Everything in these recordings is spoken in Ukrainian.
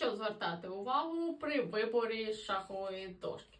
що звертати увагу при виборі шахової дошки?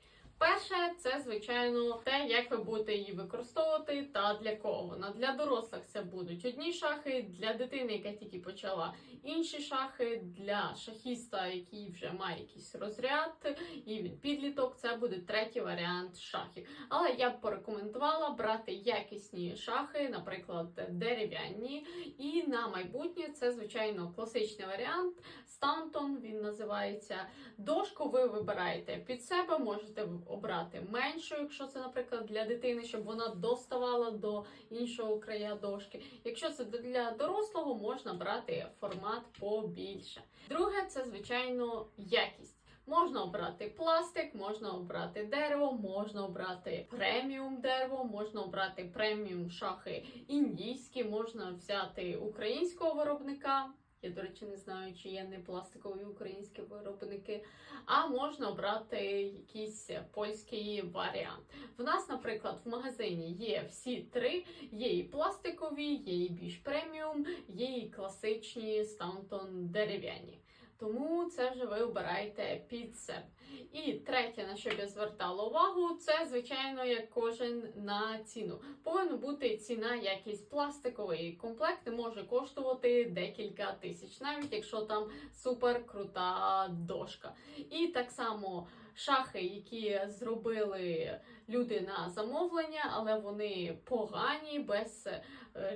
Перше, це звичайно те, як ви будете її використовувати та для кого вона. Для дорослих це будуть одні шахи, для дитини, яка тільки почала інші шахи, для шахіста, який вже має якийсь розряд, і він підліток, це буде третій варіант шахів. Але я б порекомендувала брати якісні шахи, наприклад, дерев'яні. І на майбутнє це, звичайно, класичний варіант. Стантон він називається. Дошку ви вибираєте під себе, можете обрати меншу, якщо це, наприклад, для дитини, щоб вона доставала до іншого края дошки. Якщо це для дорослого, можна брати формат побільше. Друге, це звичайно якість. Можна обрати пластик, можна обрати дерево, можна обрати преміум дерево, можна обрати преміум шахи індійські, можна взяти українського виробника. Я, до речі, не знаю, чи є не пластикові українські виробники, а можна обрати якийсь польський варіант. В нас, наприклад, в магазині є всі три: є і пластикові, є і більш преміум, є і класичні стантон дерев'яні. Тому це вже ви обираєте під себе. І третє, на що я звертала увагу, це звичайно як кожен на ціну. Повинна бути ціна якийсь пластиковий комплект не може коштувати декілька тисяч, навіть якщо там супер крута дошка. І так само шахи, які зробили люди на замовлення, але вони погані, без е,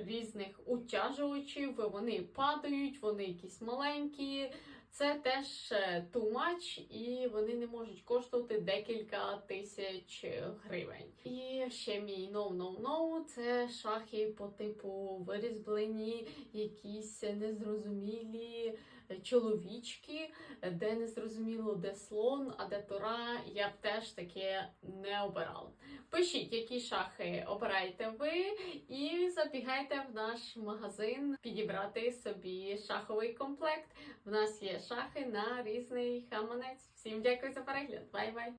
різних утяжувачів, вони падають, вони якісь маленькі. Це теж е, too much, і вони не можуть коштувати декілька тисяч гривень. І ще мій no-no-no – це шахи по типу вирізблені, якісь незрозумілі чоловічки, де не зрозуміло, де слон, а де тора. Я б теж таке не обирала. Пишіть, які шахи обираєте ви, і забігайте в наш магазин підібрати собі шаховий комплект. В нас є шахи на різний хаманець. Всім дякую за перегляд. Бай-бай!